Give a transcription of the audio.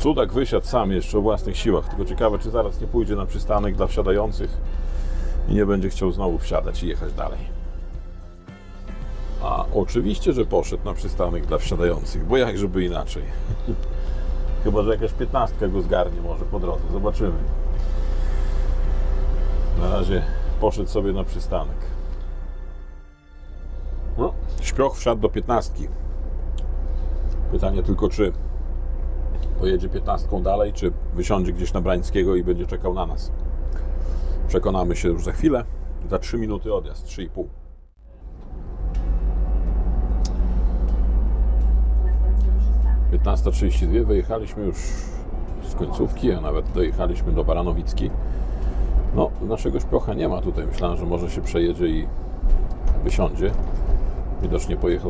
Cudak wysiadł sam jeszcze o własnych siłach. Tylko ciekawe, czy zaraz nie pójdzie na przystanek dla wsiadających i nie będzie chciał znowu wsiadać i jechać dalej. A oczywiście, że poszedł na przystanek dla wsiadających, bo jak żeby inaczej. Chyba, że jakaś piętnastka go zgarnie może po drodze. Zobaczymy. Na razie poszedł sobie na przystanek. No, śpioch wsiadł do piętnastki. Pytanie tylko, czy pojedzie piętnastką dalej, czy wysiądzie gdzieś na Brańskiego i będzie czekał na nas. Przekonamy się już za chwilę. Za 3 minuty odjazd, 3,5. Piętnasta trzydzieści dwie wyjechaliśmy już z końcówki, a nawet dojechaliśmy do Baranowicki. No, naszego szpiocha nie ma tutaj. Myślałem, że może się przejedzie i wysiądzie. Widocznie pojechał